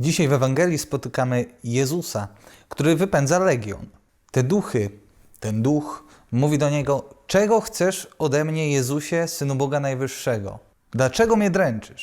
Dzisiaj w Ewangelii spotykamy Jezusa, który wypędza legion. Te duchy, ten duch mówi do niego: Czego chcesz ode mnie, Jezusie, synu Boga Najwyższego? Dlaczego mnie dręczysz?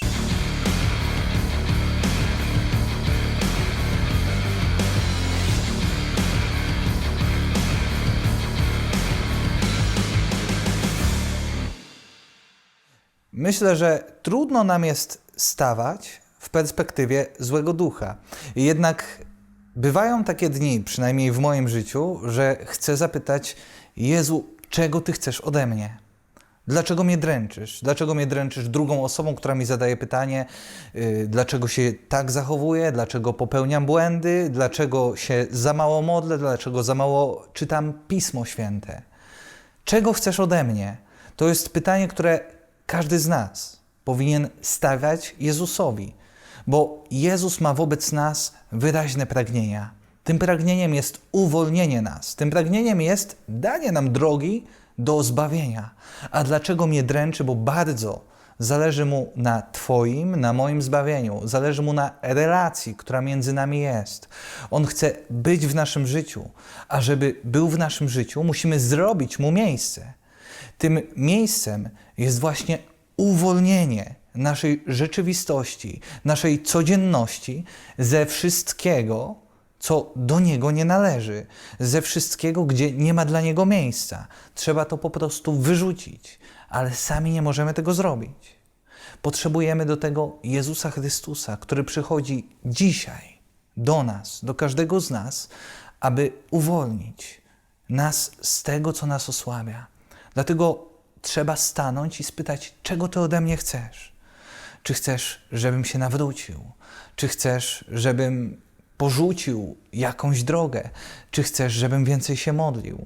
Myślę, że trudno nam jest stawać w perspektywie złego ducha. Jednak bywają takie dni, przynajmniej w moim życiu, że chcę zapytać: Jezu, czego Ty chcesz ode mnie? Dlaczego mnie dręczysz? Dlaczego mnie dręczysz drugą osobą, która mi zadaje pytanie, yy, dlaczego się tak zachowuję, dlaczego popełniam błędy, dlaczego się za mało modlę, dlaczego za mało czytam Pismo Święte? Czego chcesz ode mnie? To jest pytanie, które każdy z nas powinien stawiać Jezusowi, bo Jezus ma wobec nas wyraźne pragnienia. Tym pragnieniem jest uwolnienie nas, tym pragnieniem jest danie nam drogi do zbawienia. A dlaczego mnie dręczy? Bo bardzo zależy mu na Twoim, na moim zbawieniu, zależy mu na relacji, która między nami jest. On chce być w naszym życiu, a żeby był w naszym życiu, musimy zrobić mu miejsce. Tym miejscem jest właśnie uwolnienie naszej rzeczywistości, naszej codzienności ze wszystkiego, co do niego nie należy, ze wszystkiego, gdzie nie ma dla niego miejsca. Trzeba to po prostu wyrzucić, ale sami nie możemy tego zrobić. Potrzebujemy do tego Jezusa Chrystusa, który przychodzi dzisiaj do nas, do każdego z nas, aby uwolnić nas z tego, co nas osłabia. Dlatego trzeba stanąć i spytać, czego ty ode mnie chcesz? Czy chcesz, żebym się nawrócił? Czy chcesz, żebym porzucił jakąś drogę? Czy chcesz, żebym więcej się modlił?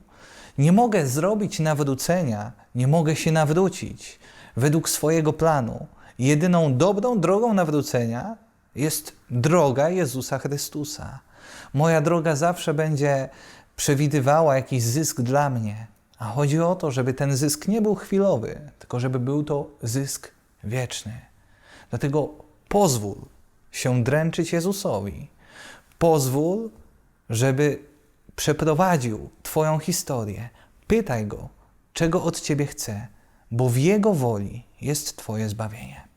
Nie mogę zrobić nawrócenia, nie mogę się nawrócić według swojego planu. Jedyną dobrą drogą nawrócenia jest droga Jezusa Chrystusa. Moja droga zawsze będzie przewidywała jakiś zysk dla mnie, a chodzi o to, żeby ten zysk nie był chwilowy, tylko żeby był to zysk wieczny. Dlatego pozwól się dręczyć Jezusowi. Pozwól, żeby przeprowadził Twoją historię. Pytaj Go, czego od Ciebie chce, bo w Jego woli jest Twoje zbawienie.